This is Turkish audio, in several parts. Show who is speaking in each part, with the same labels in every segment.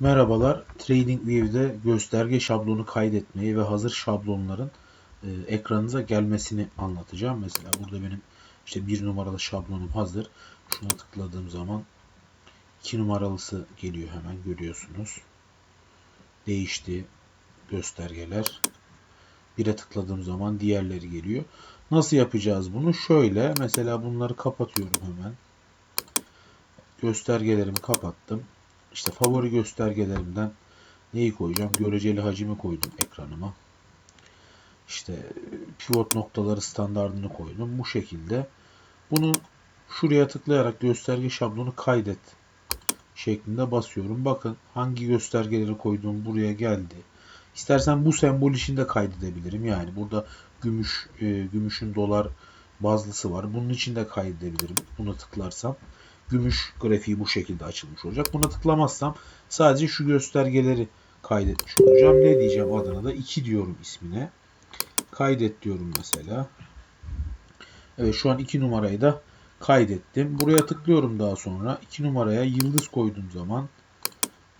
Speaker 1: Merhabalar. TradingView'de gösterge şablonu kaydetmeyi ve hazır şablonların e, ekranınıza gelmesini anlatacağım. Mesela burada benim işte bir numaralı şablonum hazır. Şuna tıkladığım zaman iki numaralısı geliyor hemen görüyorsunuz. Değişti göstergeler. Bire tıkladığım zaman diğerleri geliyor. Nasıl yapacağız bunu? Şöyle mesela bunları kapatıyorum hemen. Göstergelerimi kapattım. İşte favori göstergelerimden neyi koyacağım? Göreceli hacimi koydum ekranıma. İşte pivot noktaları standartını koydum. Bu şekilde. Bunu şuraya tıklayarak gösterge şablonu kaydet şeklinde basıyorum. Bakın hangi göstergeleri koyduğum buraya geldi. İstersen bu sembol içinde kaydedebilirim. Yani burada gümüş, e, gümüşün dolar bazlısı var. Bunun içinde kaydedebilirim. Buna tıklarsam gümüş grafiği bu şekilde açılmış olacak. Buna tıklamazsam sadece şu göstergeleri kaydetmiş olacağım. Ne diyeceğim adına da 2 diyorum ismine. Kaydet diyorum mesela. Evet şu an 2 numarayı da kaydettim. Buraya tıklıyorum daha sonra. 2 numaraya yıldız koyduğum zaman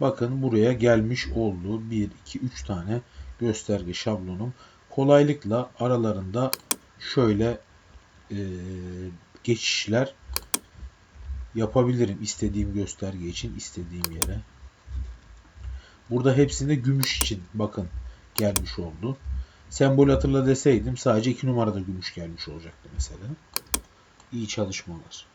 Speaker 1: bakın buraya gelmiş oldu. 1, 2, 3 tane gösterge şablonum. Kolaylıkla aralarında şöyle e, geçişler yapabilirim istediğim gösterge için istediğim yere. Burada hepsinde gümüş için bakın gelmiş oldu. Sembol hatırla deseydim sadece 2 numarada gümüş gelmiş olacaktı mesela. İyi çalışmalar.